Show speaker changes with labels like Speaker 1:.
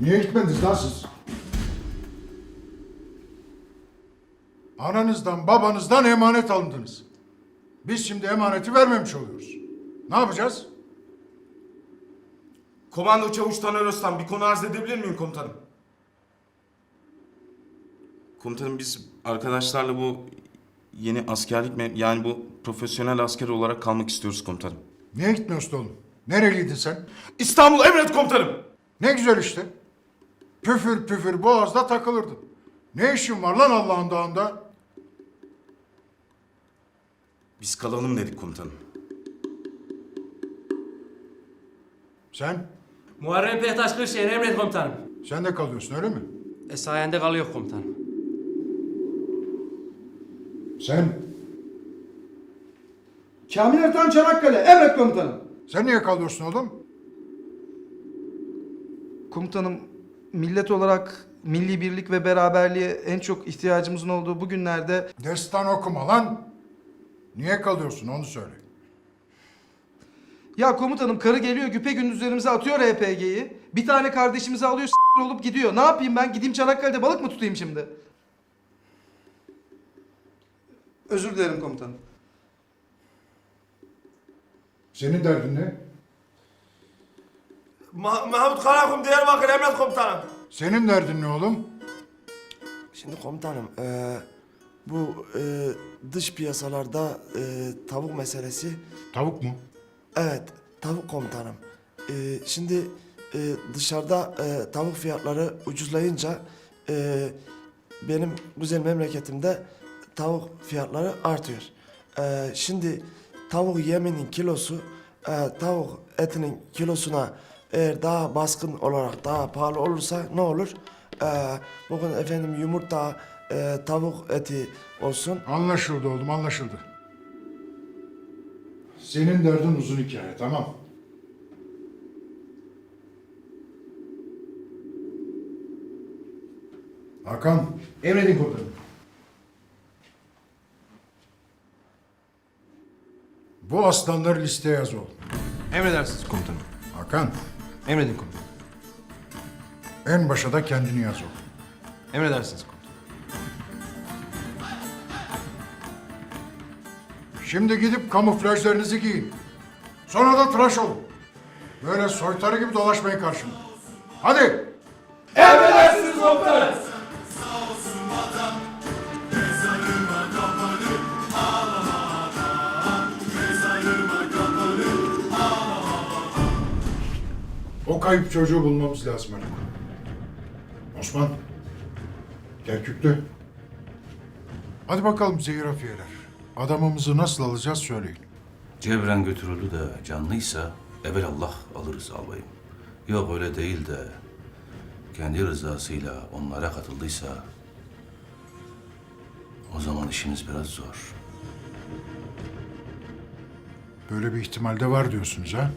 Speaker 1: Niye gitmediniz lan siz? Ananızdan babanızdan emanet alındınız. Biz şimdi emaneti vermemiş oluyoruz. Ne yapacağız?
Speaker 2: Komando Çavuş Taner Öztan bir konu arz edebilir miyim komutanım? Komutanım biz arkadaşlarla bu yeni askerlik me- yani bu profesyonel asker olarak kalmak istiyoruz komutanım.
Speaker 1: Niye gitmiyorsun oğlum? Nereliydin sen?
Speaker 2: İstanbul emret komutanım.
Speaker 1: Ne güzel işte. Püfür püfür boğazda takılırdın. Ne işin var lan Allah'ın dağında?
Speaker 2: Biz kalalım dedik komutanım.
Speaker 1: Sen?
Speaker 3: Muharrem Pehtaş Kırşehir emret komutanım.
Speaker 1: Sen de kalıyorsun öyle mi?
Speaker 3: E sayende kalıyor komutanım.
Speaker 1: Sen?
Speaker 4: Kamil Ertan Çanakkale, emret komutanım.
Speaker 1: Sen niye kalıyorsun oğlum?
Speaker 4: Komutanım, millet olarak milli birlik ve beraberliğe en çok ihtiyacımızın olduğu bu günlerde
Speaker 1: Destan okuma lan. Niye kalıyorsun onu söyle.
Speaker 4: ya komutanım karı geliyor güpe gündüz üzerimize atıyor RPG'yi. Bir tane kardeşimizi alıyor s- olup gidiyor. Ne yapayım ben? Gideyim Çanakkale'de balık mı tutayım şimdi? Özür dilerim komutanım.
Speaker 1: Senin derdin ne?
Speaker 5: Ma- Mahmut Karakum Diyarbakır Emret Komutanım.
Speaker 1: Senin derdin ne oğlum?
Speaker 6: Şimdi komutanım, eee, bu eee, dış piyasalarda eee, tavuk meselesi,
Speaker 1: Tavuk mu?
Speaker 6: evet tavuk komutanım. Eee, şimdi eee, dışarıda eee, tavuk fiyatları ucuzlayınca eee, benim güzel memleketimde tavuk fiyatları artıyor. Eee, şimdi tavuk yeminin kilosu eee, tavuk etinin kilosuna eğer daha baskın olarak daha pahalı olursa ne olur? Eee, bugün efendim yumurta, eee, tavuk eti olsun.
Speaker 1: Anlaşıldı oğlum anlaşıldı. Senin derdin uzun hikaye tamam. Hakan.
Speaker 7: Emredin komutanım.
Speaker 1: Bu aslanları listeye yaz oğlum.
Speaker 7: Emredersiniz komutanım.
Speaker 1: Hakan.
Speaker 7: Emredin komutanım.
Speaker 1: En başa da kendini yaz oğlum.
Speaker 7: Emredersiniz komutanım.
Speaker 1: Şimdi gidip kamuflajlarınızı giyin. Sonra da tıraş olun. Böyle soytarı gibi dolaşmayın karşımda. Hadi. O kayıp çocuğu bulmamız lazım Haluk. Osman. Kerküklü. Hadi bakalım zehir afiyeler. Adamımızı nasıl alacağız söyleyin.
Speaker 8: Cebren götürüldü de canlıysa Allah alırız albayım. Yok öyle değil de kendi rızasıyla onlara katıldıysa o zaman işimiz biraz zor.
Speaker 1: Böyle bir ihtimal de var diyorsunuz ha?